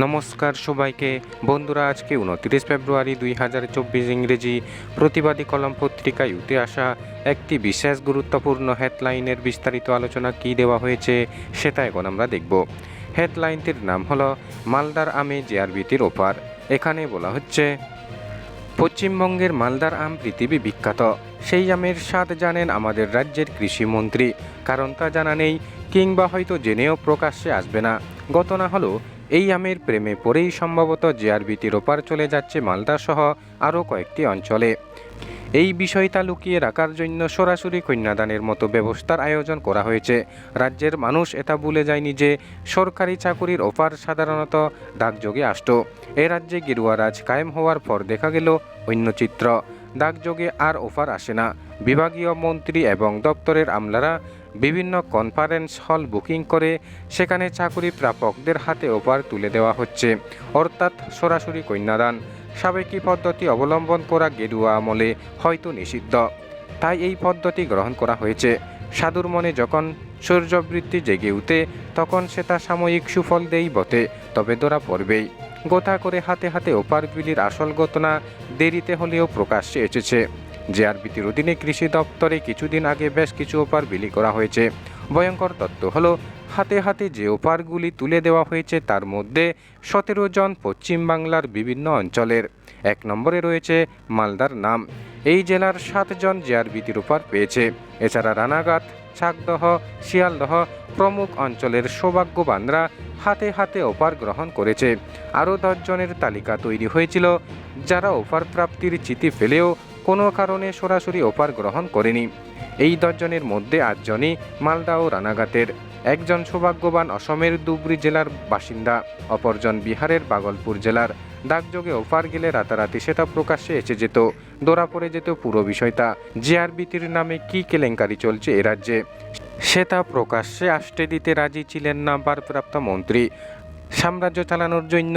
নমস্কার সবাইকে। বন্ধুরা, আজকে উনত্রিশ ফেব্রুয়ারি দুই হাজার চব্বিশ ইংরেজি প্রতিবাদী কলম পত্রিকায় উঠে আসা একটি বিশেষ গুরুত্বপূর্ণ হেডলাইনের বিস্তারিত আলোচনা কী দেওয়া হয়েছে সেটা এখন আমরা দেখব। হেডলাইনটির নাম হলো মালদার আমে জেআরবিটির ওপার। এখানে বলা হচ্ছে, পশ্চিমবঙ্গের মালদার আম পৃথিবী বিখ্যাত। সেই আমের স্বাদ জানেন আমাদের রাজ্যের কৃষিমন্ত্রী কারণ তা জানা নেই, কিংবা হয়তো জেনেও প্রকাশ্যে আসবে না। গত না হলো এই আমের প্রেমে পড়েই সম্ভবত জেআরবিটির ওপার চলে যাচ্ছে মালদা সহ আরও কয়েকটি অঞ্চলে। এই বিষয়টা লুকিয়ে রাখার জন্য সরাসরি কন্যাদানের মতো ব্যবস্থার আয়োজন করা হয়েছে। রাজ্যের মানুষ এটা ভুলে যায়নি যে সরকারি চাকুরির অফার সাধারণত ডাকযোগে আসত। এ রাজ্যে গেরুয়ারাজ কায়েম হওয়ার পর দেখা গেল অন্য চিত্র। ডাকযোগে আর অফার আসে না। বিভাগীয় মন্ত্রী এবং দপ্তরের আমলারা বিভিন্ন কনফারেন্স হল বুকিং করে সেখানে চাকুরি প্রাপকদের হাতে ওপার তুলে দেওয়া হচ্ছে। অর্থাৎ সরাসরি কন্যাদান। সাবেকি পদ্ধতি অবলম্বন করা গেরুয়া আমলে হয়তো নিষিদ্ধ। তাই এই পদ্ধতি গ্রহণ করা হয়েছে। সাধুর মনে যখন সূর্যবৃত্তি জেগে উঠে, তখন সেটা সাময়িক সুফল দেই বটে, তবে ধরা পড়বেই। গোথা করে হাতে হাতে ওপারগুলির আসল ঘটনা দেরিতে হলেও প্রকাশ্যে এসেছে। জেআরবিটির অধীনে কৃষি দপ্তরে কিছুদিন আগে বেশ কিছু ওপার বিলি করা হয়েছে। ভয়ঙ্কর তত্ত্ব হলো, হাতে হাতে যে ওপারগুলি তুলে দেওয়া হয়েছে তার মধ্যে সতেরো জন পশ্চিমবাংলার বিভিন্ন অঞ্চলের। এক নম্বরে রয়েছে মালদার নাম। এই জেলার সাতজন জেআরবিটির ওপার পেয়েছে। এছাড়া রানাঘাট, ছাকদহ, শিয়ালদহ প্রমুখ অঞ্চলের সৌভাগ্যবানরা হাতে হাতে ওপার গ্রহণ করেছে। আরও দশজনের তালিকা তৈরি হয়েছিল, যারা ওপার প্রাপ্তির চিঠি ফেলেও কোনো কারণে সরাসরি ওপার গ্রহণ করেনি। এই দশজনের মধ্যে আটজনই মালদা ও রানাঘাটের। একজন সৌভাগ্যবান অসমের ধুবড়ি জেলার বাসিন্দা, অপরজন বিহারের বাগলপুর জেলার। ডাকযোগে ওপার গেলে রাতারাতি সেটা প্রকাশ্যে এসে যেত। ধরা পড়ে যেত পুরো বিষয়টা। জিআরবিটির নামে কি কেলেঙ্কারি চলছে এ রাজ্যে? সেটা প্রকাশ্যে আসতে দিতে রাজি ছিলেন না ভারপ্রাপ্ত মন্ত্রী। সাম্রাজ্য চালানোর জন্য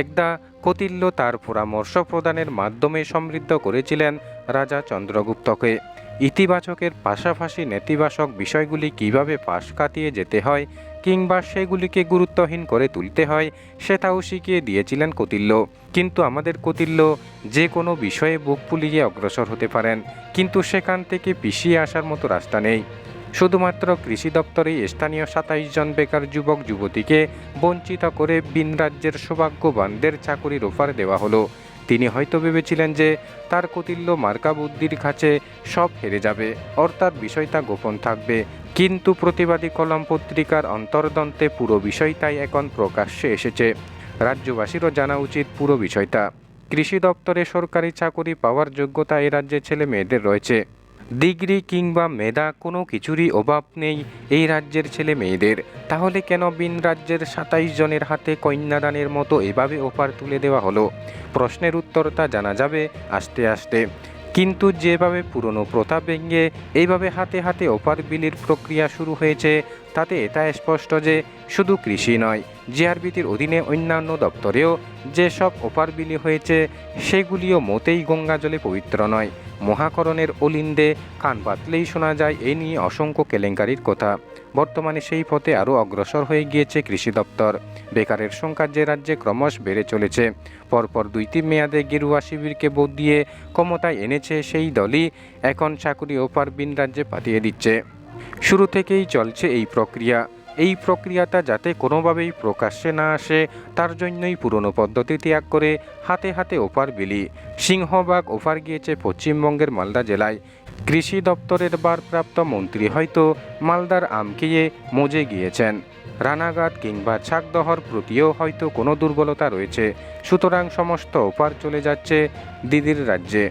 একদা কতিল্য তার পরামর্শ প্রদানের মাধ্যমে সমৃদ্ধ করেছিলেন রাজা চন্দ্রগুপ্তকে। ইতিবাচকের পাশাপাশি নেতিবাচক বিষয়গুলি কীভাবে পাশ কাটিয়ে যেতে হয় কিংবা সেগুলিকে গুরুত্বহীন করে তুলতে হয়, সেটাও শিখিয়ে দিয়েছিলেন কতিল্য। কিন্তু আমাদের কতিল্য যে কোনো বিষয়ে বুক ফুলিয়ে অগ্রসর হতে পারেন, কিন্তু সেখান থেকে পিছিয়ে আসার মতো রাস্তা নেই। শুধুমাত্র কৃষি দপ্তরে স্থানীয় সাতাইশ জন বেকার যুবক, যুবতীকে বঞ্চিত করে বিন রাজ্যের সৌভাগ্যবানদের চাকুরির অফার দেওয়া হলো। তিনি হয়তো ভেবেছিলেন যে তার কতিল্য মার্কা বুদ্ধির কাছে সব হেরে যাবে, অর্থাৎ বিষয়টা গোপন থাকবে। কিন্তু প্রতিবাদী কলম পত্রিকার অন্তর্দন্তে পুরো বিষয়টাই এখন প্রকাশ্যে এসেছে। রাজ্যবাসীরও জানা উচিত পুরো বিষয়টা। কৃষি দপ্তরে সরকারি চাকুরি পাওয়ার যোগ্যতা এ রাজ্যে ছেলে মেয়েদের রয়েছে। ডিগ্রি কিংবা মেধা কোনো কিছুরই অভাব নেই এই রাজ্যের ছেলে মেয়েদের। তাহলে কেন বিন রাজ্যের সাতাইশ জনের হাতে কন্যাদানের মতো এভাবে অফার তুলে দেওয়া হলো? প্রশ্নের উত্তরটা জানা যাবে আস্তে আস্তে। কিন্তু যেভাবে পুরনো প্রথা ভেঙে এইভাবে হাতে হাতে অফার বিলির প্রক্রিয়া শুরু হয়েছে, তাতে এটা স্পষ্ট যে শুধু কৃষি নয়, জিআরবিটির অধীনে অন্যান্য দপ্তরেও যেসব অফার বিলি হয়েছে, সেগুলিও মোটেই গঙ্গা জলে পবিত্র নয়। মহাকরণের অলিন্দে কান পাতলেই শোনা যায় এই নিয়ে অসংখ্য কেলেঙ্কারির কথা। বর্তমানে সেই পথে আরও অগ্রসর হয়ে গিয়েছে কৃষি দপ্তর। বেকারের সংখ্যা যে রাজ্যে ক্রমশ বেড়ে চলেছে, পরপর দুইটি মেয়াদে গেরুয়া শিবিরকে বোধ দিয়ে ক্ষমতায় এনেছে সেই দলই এখন চাকুরি ওপার বিন রাজ্যে পাঠিয়ে দিচ্ছে। শুরু থেকেই চলছে এই প্রক্রিয়া। এই প্রক্রিয়াটা যাতে কোনোভাবেই প্রকাশ্যে না আসে, তার জন্যই পুরনো পদ্ধতি ত্যাগ করে হাতে হাতে ওপার বিলি। সিংহবাগ ওপার গিয়েছে পশ্চিমবঙ্গের মালদা জেলায়। কৃষি দপ্তরের ভারপ্রাপ্ত মন্ত্রী হয়তো মালদার আম খেয়ে মজে গিয়েছেন। রানাঘাট কিংবা ছাকদহর প্রতিও হয়তো কোনো দুর্বলতা রয়েছে। সুতরাং সমস্ত ওপার চলে যাচ্ছে দিদির রাজ্যে।